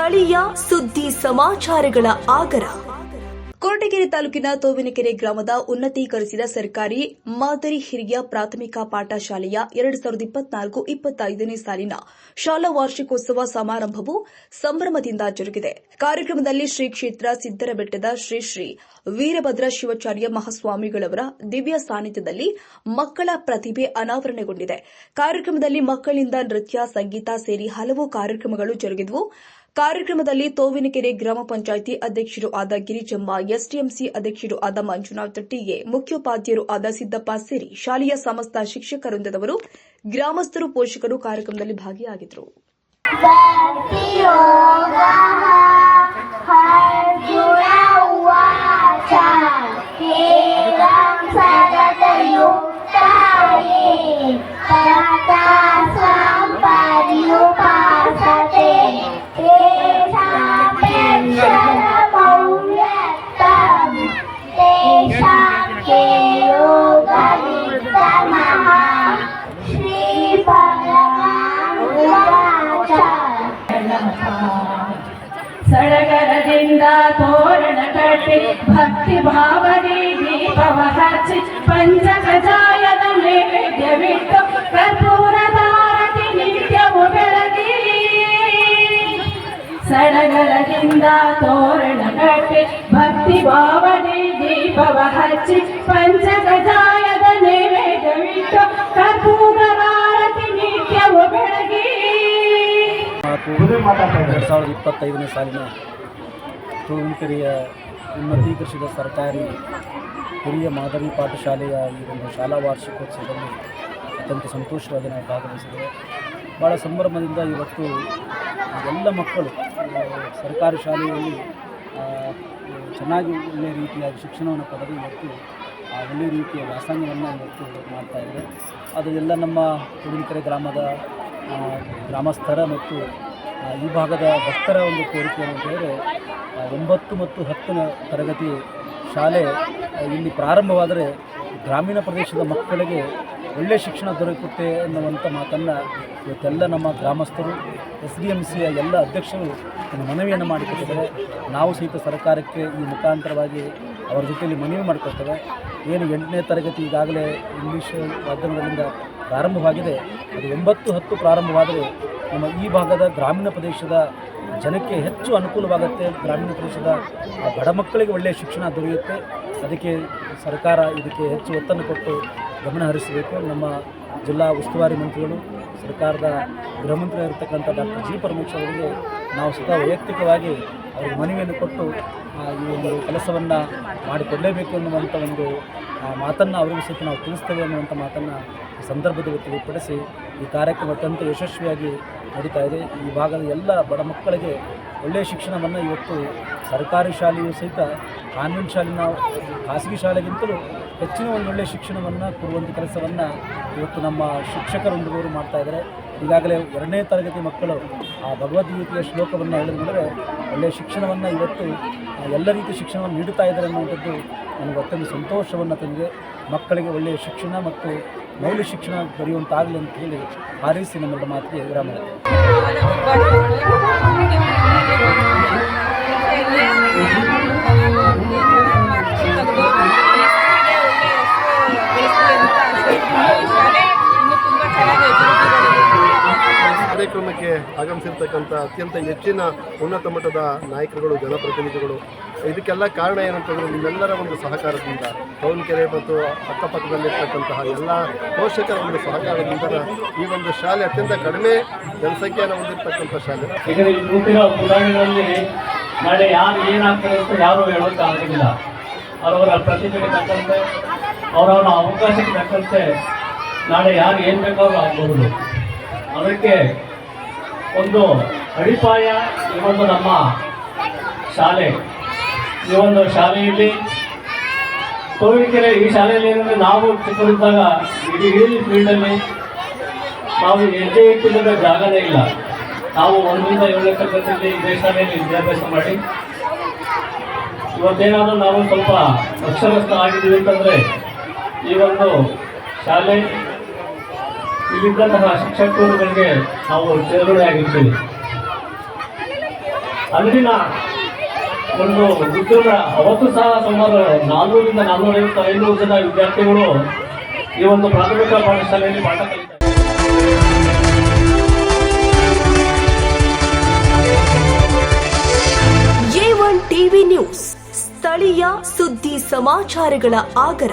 ಸ್ಥಳೀಯ ಸುದ್ದಿ ಸಮಾಚಾರಗಳ ಆಗರ. ಕೊರಟಗೆರೆ ತಾಲೂಕಿನ ತೋವಿನಕೆರೆ ಗ್ರಾಮದ ಉನ್ನತೀಕರಿಸಿದ ಸರ್ಕಾರಿ ಮಾದರಿ ಹಿರಿಯ ಪ್ರಾಥಮಿಕ ಪಾಠಶಾಲೆಯ ಎರಡು ಸಾವಿರದ ಇಪ್ಪತ್ನಾಲ್ಕು ಇಪ್ಪತ್ತೈದನೇ ಸಾಲಿನ ಶಾಲಾ ವಾರ್ಷಿಕೋತ್ಸವ ಸಮಾರಂಭವು ಸಂಭ್ರಮದಿಂದ ಜರುಗಿದೆ. ಕಾರ್ಯಕ್ರಮದಲ್ಲಿ ಶ್ರೀ ಕ್ಷೇತ್ರ ಸಿದ್ದರಬೆಟ್ಟದ ಶ್ರೀ ಶ್ರೀ ವೀರಭದ್ರ ಶಿವಾಚಾರ್ಯ ಮಹಾಸ್ವಾಮಿಗಳವರ ದಿವ್ಯ ಸಾನ್ನಿಧ್ಯದಲ್ಲಿ ಮಕ್ಕಳ ಪ್ರತಿಭೆ ಅನಾವರಣಗೊಂಡಿದೆ. ಕಾರ್ಯಕ್ರಮದಲ್ಲಿ ಮಕ್ಕಳಿಂದ ನೃತ್ಯ, ಸಂಗೀತ ಸೇರಿ ಹಲವು ಕಾರ್ಯಕ್ರಮಗಳು ಜರುಗಿದವು. ಕಾರ್ಯಕ್ರಮದಲ್ಲಿ ತೋವಿನಕೆರೆ ಗ್ರಾಮ ಪಂಚಾಯಿತಿ ಅಧ್ಯಕ್ಷರು ಆದ ಗಿರಿಜಮ್ಮ, ಎಸ್ಡಿಎಂಸಿ ಅಧ್ಯಕ್ಷರು ಆದ ಮಂಜುನಾಥ್ ಟೀಗೆ ಮುಖ್ಯೋಪಾಧ್ಯಾಯರು ಆದ ಸಿದ್ದಪ್ಪ ಸೇರಿ ಶಾಲೆಯ ಸಮಸ್ತ ಶಿಕ್ಷಕರೊಂದಿದವರು ಗ್ರಾಮಸ್ಥರು ಪೋಷಕರು ಕಾರ್ಯಕ್ರಮದಲ್ಲಿ ಭಾಗಿಯಾಗಿದ್ದರು. ಸಡಗರದಿಂದ ತೋರಣ ಕಟ್ಟಿ ಭಕ್ತಿ ಭಾವನೆ ದೀಪವ ಹಚ್ಚಿ ಪಂಚಕಜಾಯದ ನೈವೇದ್ಯವಿಟ್ಟು ಕರ್ಪೂರದಾರತಿ ನಿತ್ಯವು ಬೆಳಗಿ ಸಡಗರದಿಂದ ತೋರಣ ಕಟ್ಟಿ ಭಕ್ತಿ ಭಾವನೆ ದೀಪವ ಹಚ್ಚಿ ಪಂಚಕಜಾಯದ ನಾಲ್ಕು ಎರಡು ಸಾವಿರದ ಇಪ್ಪತ್ತೈದನೇ ಸಾಲಿನ ತೋರಣಕೆರೆಯ ಉನ್ನತೀಕರಿಸಿದ ಸರ್ಕಾರಿ ಹಿರಿಯ ಮಾದರಿ ಪಾಠಶಾಲೆಯ ಈ ಒಂದು ಶಾಲಾ ವಾರ್ಷಿಕೋತ್ಸವದಲ್ಲಿ ಅತ್ಯಂತ ಸಂತೋಷವಾಗಿ ನಾವು ಭಾಗವಹಿಸಿದ್ದೇವೆ. ಭಾಳ ಸಂಭ್ರಮದಿಂದ ಇವತ್ತು ಎಲ್ಲ ಮಕ್ಕಳು, ಸರ್ಕಾರಿ ಶಾಲೆಯಲ್ಲಿ ಚೆನ್ನಾಗಿ ಒಳ್ಳೆಯ ರೀತಿಯಾಗಿ ಶಿಕ್ಷಣವನ್ನು ಪಡೆದು ಇವತ್ತು ಒಳ್ಳೆಯ ರೀತಿಯ ವ್ಯಾಸಂಗವನ್ನು ಇವತ್ತು ಮಾಡ್ತಾ ಇದ್ದಾರೆ. ಅದು ಎಲ್ಲ ನಮ್ಮ ಕುಡಿಕೆರೆ ಗ್ರಾಮದ ಗ್ರಾಮಸ್ಥರ ಮತ್ತು ಈ ಭಾಗದ ಭಕ್ತರ ಒಂದು ಕೋರಿಕೆ ಅಂತ ಹೇಳಿದ್ರೆ ಒಂಬತ್ತು ಮತ್ತು ಹತ್ತನೇ ತರಗತಿ ಶಾಲೆ ಇಲ್ಲಿ ಪ್ರಾರಂಭವಾದರೆ ಗ್ರಾಮೀಣ ಪ್ರದೇಶದ ಮಕ್ಕಳಿಗೆ ಒಳ್ಳೆಯ ಶಿಕ್ಷಣ ದೊರಕುತ್ತೆ ಅನ್ನುವಂಥ ಮಾತನ್ನು ಇವತ್ತೆಲ್ಲ ನಮ್ಮ ಗ್ರಾಮಸ್ಥರು, ಎಸ್ ಡಿ ಎಂ ಸಿಯ ಎಲ್ಲ ಅಧ್ಯಕ್ಷರು ಮನವಿಯನ್ನು ಮಾಡಿಕೊಟ್ಟಿದ್ದಾರೆ. ನಾವು ಸಹಿತ ಸರ್ಕಾರಕ್ಕೆ ಈ ಮುಖಾಂತರವಾಗಿ ಅವರ ಜೊತೆಯಲ್ಲಿ ಮನವಿ ಮಾಡಿಕೊಳ್ತೇವೆ. ಏನು ಎಂಟನೇ ತರಗತಿ ಈಗಾಗಲೇ ಇಂಗ್ಲೀಷ್ ಮಾಧ್ಯಮಗಳಿಂದ ಪ್ರಾರಂಭವಾಗಿದೆ. ಅದು ಒಂಬತ್ತು ಹತ್ತು ಪ್ರಾರಂಭವಾದರೆ ನಮ್ಮ ಈ ಭಾಗದ ಗ್ರಾಮೀಣ ಪ್ರದೇಶದ ಜನಕ್ಕೆ ಹೆಚ್ಚು ಅನುಕೂಲವಾಗುತ್ತೆ. ಗ್ರಾಮೀಣ ಪ್ರದೇಶದ ಬಡ ಮಕ್ಕಳಿಗೆ ಒಳ್ಳೆಯ ಶಿಕ್ಷಣ ದೊರೆಯುತ್ತೆ. ಅದಕ್ಕೆ ಸರ್ಕಾರ ಇದಕ್ಕೆ ಹೆಚ್ಚು ಒತ್ತನ್ನು ಕೊಟ್ಟು ಗಮನ ಹರಿಸಬೇಕು. ನಮ್ಮ ಜಿಲ್ಲಾ ಉಸ್ತುವಾರಿ ಮಂತ್ರಿಗಳು, ಸರ್ಕಾರದ ಗೃಹ ಇರತಕ್ಕಂಥ ಡಾಕ್ಟರ್ ಜಿ ಪರಮೇಶ್ವರ್ ಅವರಿಗೆ ನಾವು ಸ್ವತಃ ವೈಯಕ್ತಿಕವಾಗಿ ಅವರಿಗೆ ಮನವಿಯನ್ನು ಕೊಟ್ಟು ಈ ಒಂದು ಕೆಲಸವನ್ನು ಮಾಡಿಕೊಡಲೇಬೇಕು ಅನ್ನುವಂಥ ಒಂದು ಮಾತನ್ನು ಅವರಿಗೂ ಸಹಿತ ನಾವು ತಿಳಿಸ್ತೇವೆ ಅನ್ನುವಂಥ ಮಾತನ್ನು ಸಂದರ್ಭದಲ್ಲಿ ತಿಳಿಪಡಿಸಿ ಈ ಕಾರ್ಯಕ್ರಮ ಅತ್ಯಂತ ಯಶಸ್ವಿಯಾಗಿ ನಡೀತಾ ಇದೆ. ಈ ಭಾಗದ ಎಲ್ಲ ಬಡ ಮಕ್ಕಳಿಗೆ ಒಳ್ಳೆಯ ಶಿಕ್ಷಣವನ್ನು ಇವತ್ತು ಸರ್ಕಾರಿ ಶಾಲೆಯೂ ಸಹಿತ ಕಾನ್ವೆಂಟ್ ಶಾಲಿನ ಖಾಸಗಿ ಶಾಲೆಗಿಂತಲೂ ಹೆಚ್ಚಿನ ಒಂದು ಒಳ್ಳೆಯ ಶಿಕ್ಷಣವನ್ನು ಕೊಡುವಂಥ ಕೆಲಸವನ್ನು ಇವತ್ತು ನಮ್ಮ ಶಿಕ್ಷಕರೊಂದಿಗವರು ಮಾಡ್ತಾ ಇದ್ದಾರೆ ಈಗಾಗಲೇ ಎರಡನೇ ತರಗತಿ ಮಕ್ಕಳು ಆ ಭಗವದ್ಗೀತೆಯ ಶ್ಲೋಕವನ್ನು ಹೇಳಿದ್ರೆ ಒಳ್ಳೆಯ ಶಿಕ್ಷಣವನ್ನು ಇವತ್ತು ಎಲ್ಲ ರೀತಿಯ ಶಿಕ್ಷಣವನ್ನು ನೀಡುತ್ತಾ ಇದ್ದಾರೆ ಅನ್ನುವಂಥದ್ದು ನನಗೆ ಅತ್ಯಂತ ಸಂತೋಷವನ್ನು ತಂದಿದೆ ಮಕ್ಕಳಿಗೆ ಒಳ್ಳೆಯ ಶಿಕ್ಷಣ ಮತ್ತು ಮೌಲ್ಯ ಶಿಕ್ಷಣ ದೊರೆಯುವಂತಾಗಲಿ ಅಂತ ಹೇಳಿ ಹಾರೈಸಿ ನಮ್ಮ ಮಾತಿಗೆ ವಿರಾಮ. ಕಾರ್ಯಕ್ರಮಕ್ಕೆ ಆಗಮಿಸಿರ್ತಕ್ಕಂಥ ಅತ್ಯಂತ ಹೆಚ್ಚಿನ ಉನ್ನತ ಮಟ್ಟದ ನಾಯಕರುಗಳು, ಜನಪ್ರತಿನಿಧಿಗಳು. ಇದಕ್ಕೆಲ್ಲ ಕಾರಣ ಏನಂತಂದರೆ ನಿಮ್ಮೆಲ್ಲರ ಒಂದು ಸಹಕಾರದಿಂದ ಕೆರೆ ಮತ್ತು ಅಕ್ಕಪಕ್ಕದಲ್ಲಿರ್ತಕ್ಕಂತಹ ಎಲ್ಲ ಪೋಷಕರ ಒಂದು ಸಹಕಾರದಿಂದ ಈ ಒಂದು ಶಾಲೆ ಅತ್ಯಂತ ಕಡಿಮೆ ಜನಸಂಖ್ಯೆಯನ್ನು ಹೊಂದಿರತಕ್ಕಂಥ ಶಾಲೆ. ನಾಳೆ ಯಾರು ಏನಾಗ್ತದೆ ಅಂತ ಯಾರು ಹೇಳೋಕೆ ಆಗೋದಿಲ್ಲ. ಅವರವರ ಪ್ರತಿಭೆಗೆ ತಕ್ಕಂತೆ, ಅವರವರ ಅವಕಾಶಕ್ಕೆ ತಕ್ಕಂತೆ ನಾಳೆ ಯಾರು ಏನು ಬೇಕಾದ್ರೂ ಆಗಬಹುದು. ಅದಕ್ಕೆ ಒಂದು ಅಡಿಪಾಯ ಇವೊಂದು ನಮ್ಮ ಶಾಲೆ. ಈ ಒಂದು ಶಾಲೆಯಲ್ಲಿ ತೋರಿಕೆರೆ ಈ ಶಾಲೆಯಲ್ಲಿ ಏನಂದರೆ ನಾವು ಚಿಕ್ಕದಿದ್ದಾಗ ಇಡೀ ಇಡೀ ಫೀಲ್ಡಲ್ಲಿ ನಾವು ಹೆಜ್ಜೆ ಇಟ್ಟಿದ್ದ ಜಾಗನೇ ಇಲ್ಲ. ನಾವು ಒಂದರಿಂದ ಏಳನೇ ತರಗತಿಯಲ್ಲಿ ಇದೇ ದೇಶದಲ್ಲಿ ವಿದ್ಯಾಭ್ಯಾಸ ಮಾಡಿ. ಇವತ್ತೇನಾದರೂ ನಾವು ಸ್ವಲ್ಪ ಅಕ್ಷರಸ್ಥ ಆಗಿದ್ದೀವಿ ಅಂತಂದರೆ ಈ ಒಂದು ಶಾಲೆ, ಇಲ್ಲಿದ್ದಂತಹ ಶಿಕ್ಷಕರುಗಳಿಗೆ ನಾವು ಚೇರ್ಗಡೆ ಆಗಿರ್ತೀವಿ. ಅಲ್ಲಿನ ಒಂದು ಉದ್ಯೋಗ, ಅವತ್ತು ಸಹ ಸುಮಾರು ನಾನ್ನೂರಿಂದ ನಾನ್ನೂರೈವತ್ತು ಐನೂರು ಜನ ವಿದ್ಯಾರ್ಥಿಗಳು ಈ ಒಂದು ಪ್ರಾಥಮಿಕ ಪಾಠಶಾಲೆಯಲ್ಲಿ ಪಾಠ ಕಲಿತಾರೆ ಸಮಾಚಾರಗಳ ಆಗರ.